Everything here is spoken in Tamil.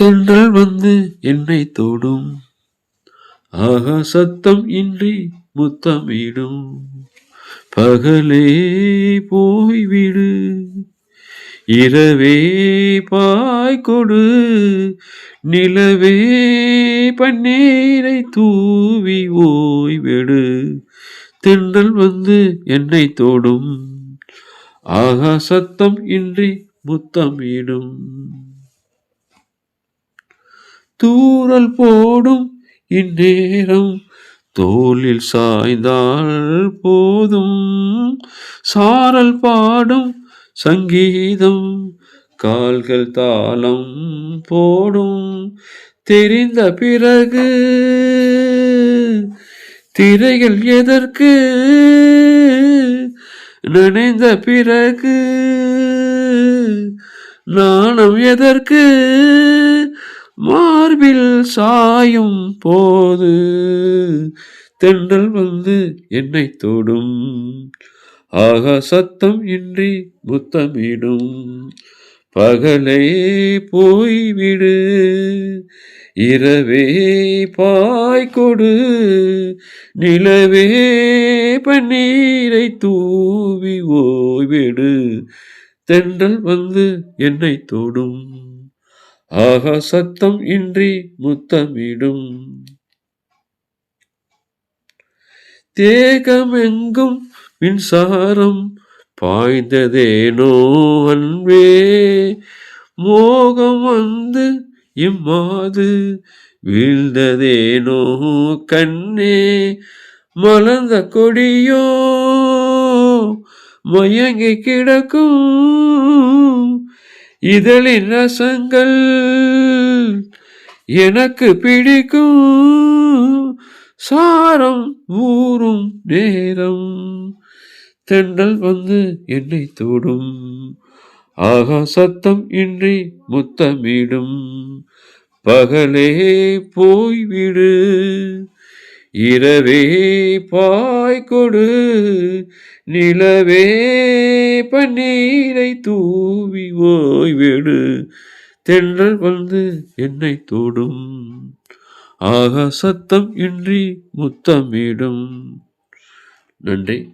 தென்றல் வந்து என்னை தொடும். ஆகா சத்தம் இன்றி முத்தமிடும். பகலே போய்விடு. இரவே பாய் கொடு. நிலவே பன்னீரை தூவி ஓய்வெடு. தென்றல் வந்து என்னை தொடும். ஆகா சத்தம் இன்றி முத்தமிடும். தூறல் போடும் இந்நேரம். தோளில் சாய்ந்தால் போதும். சாரல் பாடும் சங்கீதம். கால்கள் தாளம் போடும். தெரிந்த பிறகு திரைகள் எதற்கு நினைந்த பிறகு நாணம் எதற்கு மார்பில் சாயும் போது தென்றல் வந்து என்னை தொடும். ஆக சத்தம் இன்றி முத்தமிடும். பகலே போய்விடு இரவே பாய் கொடு நிலவே பன்னீரை தூவி ஓய்விடு. தென்றல் வந்து என்னை தொடும். ஆகா சத்தம் இன்றி முத்தமிடும். தேகமெங்கும் மின்சாரம் பாய்ந்ததேனோ அன்பே. மோகம் வந்து இம்மாது வீழ்ந்ததேனோ கண்ணே. மலர்ந்த கொடியோ மயங்கி கிடக்கும் இதழின் ரசங்கள் எனக்கு பிடிக்கும். சாரம் ஊறும் நேரம் தென்றல் வந்து என்னை தூடும். ஆகா சத்தம் இன்றி முத்தமிடும். பகலே போய்விடு. இரவே பாய் கொடு நிலவே பன்னீரை தூவி ஓய்விடு. தென்றல் வந்து என்னை தொடும் ஆக சத்தம் இன்றி முத்தமிடும். நன்றி.